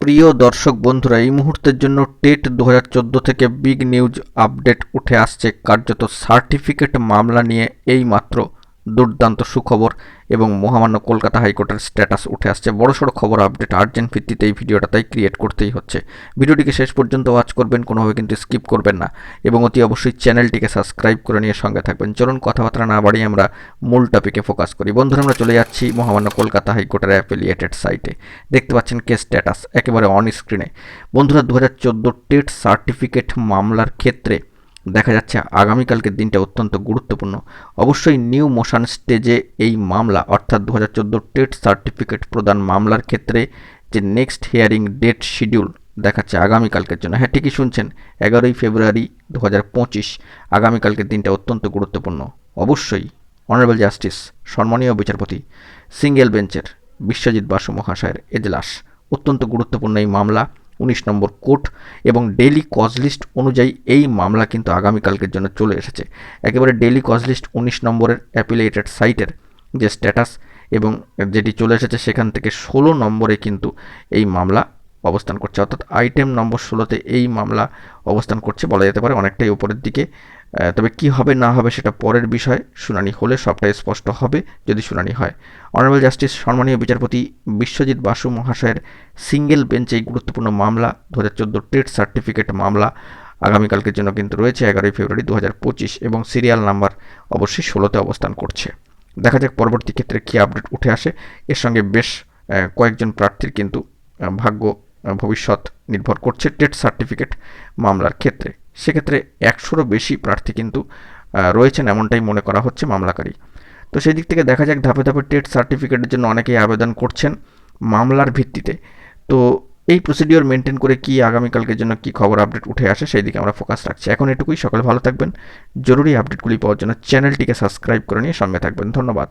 প্রিয় দর্শক বন্ধুরা, এই মুহূর্তের জন্য টেট দু হাজার চোদ্দ থেকে বিগ নিউজ আপডেট উঠে আসছে। কার্যত সার্টিফিকেট মামলা নিয়ে এই মাত্র দুর্দান্ত সুখবর এবং মহামান্য কলকাতা হাইকোর্টের স্ট্যাটাস উঠে আসছে। বড়সড় খবর আপডেট আর্জেন্ট ভিত্তিতে এই ভিডিওটা তাই ক্রিয়েট করতেই হচ্ছে। ভিডিওটিকে শেষ পর্যন্ত ওয়াচ করবেন, কোনোভাবে কিন্তু স্কিপ করবেন না এবং অতি অবশ্যই চ্যানেলটিকে সাবস্ক্রাইব করে নিয়ে সঙ্গে থাকবেন। চলুন কথাবার্তা না বাড়িয়ে আমরা মূল টপিকে ফোকাস করি। বন্ধুরা, আমরা চলে যাচ্ছি মহামান্য কলকাতা হাইকোর্টের অ্যাফিলিয়েটেড সাইটে দেখতে পাচ্ছেন কেস স্ট্যাটাস একেবারে অন স্ক্রিনে বন্ধুরা দু হাজার চোদ্দ টেট সার্টিফিকেট মামলার ক্ষেত্রে দেখা যাচ্ছে আগামীকালকের দিনটা অত্যন্ত গুরুত্বপূর্ণ। অবশ্যই নিউ মোশন স্টেজে এই মামলা, অর্থাৎ দু হাজার চোদ্দ টেট সার্টিফিকেট প্রদান মামলার ক্ষেত্রে যে নেক্সট হিয়ারিং ডেট শিডিউল দেখাচ্ছে আগামীকালকের জন্য। হ্যাঁ ঠিকই শুনছেন, এগারোই ফেব্রুয়ারি দু হাজার পঁচিশ, আগামীকালকের দিনটা অত্যন্ত গুরুত্বপূর্ণ। অবশ্যই অনারেবল জাস্টিস সম্মানীয় বিচারপতি সিঙ্গেল বেঞ্চের বিশ্বজিৎ বাসু মহাশয়ের এজলাস। অত্যন্ত গুরুত্বপূর্ণ এই মামলা। উনিশ নম্বর কোর্ট এবং ডেলি কজ লিস্ট অনুযায়ী এই মামলা কিন্তু আগামীকালকের জন্য চলে এসেছে। একেবারে ডেলি কজ লিস্ট উনিশ নম্বরের অ্যাপিলেটেড সাইটের যে স্ট্যাটাস এবং যেটি চলে এসেছে সেখান থেকে ষোলো নম্বরে কিন্তু এই মামলা অবস্থান করছে। অর্থাৎ আইটেম নম্বর ষোলোতে এই মামলা অবস্থান করছে বলা যেতে পারে। অনেকটাই উপরের দিকে তবে কি হবে না হবে সেটা পরের বিষয়। শুনানি হলে সবটাই স্পষ্ট হবে যদি শুনানি হয়। অনারেবল জাস্টিস সম্মানীয় বিচারপতি বিশ্বজিৎ বাসু মহাশয়ের সিঙ্গেল বেঞ্চে এই গুরুত্বপূর্ণ মামলা দু হাজার চোদ্দ ট্রেড সার্টিফিকেট মামলা আগামীকালকের জন্য কিন্তু রয়েছে এগারোই ফেব্রুয়ারি দু হাজার পঁচিশ এবং সিরিয়াল নাম্বার অবশ্যই ষোলোতে অবস্থান করছে। দেখা যাক পরবর্তী ক্ষেত্রে কী আপডেট উঠে আসে। এর সঙ্গে বেশ কয়েকজন প্রার্থীর কিন্তু ভাগ্য ভবিষ্যৎ নির্ভর করছে টেট সার্টিফিকেট মামলার ক্ষেত্রে। সেক্ষেত্রে একশোরও বেশি প্রার্থী কিন্তু রয়েছেন এমনটাই মনে করা হচ্ছে মামলাকারী। তো সেই দিক থেকে দেখা যাক ধাপে ধাপে টেট সার্টিফিকেটের জন্য অনেকেই আবেদন করছেন মামলার ভিত্তিতে। তো এই প্রসিডিওর মেনটেন করে কি আগামীকালকের জন্য কি খবর আপডেট উঠে আসে সেই দিকে আমরা ফোকাস রাখছি। এখন এটুকুই, সকলে ভালো থাকবেন। জরুরি আপডেটগুলি পাওয়ার জন্য চ্যানেলটিকে সাবস্ক্রাইব করে নিয়ে সঙ্গে থাকবেন। ধন্যবাদ।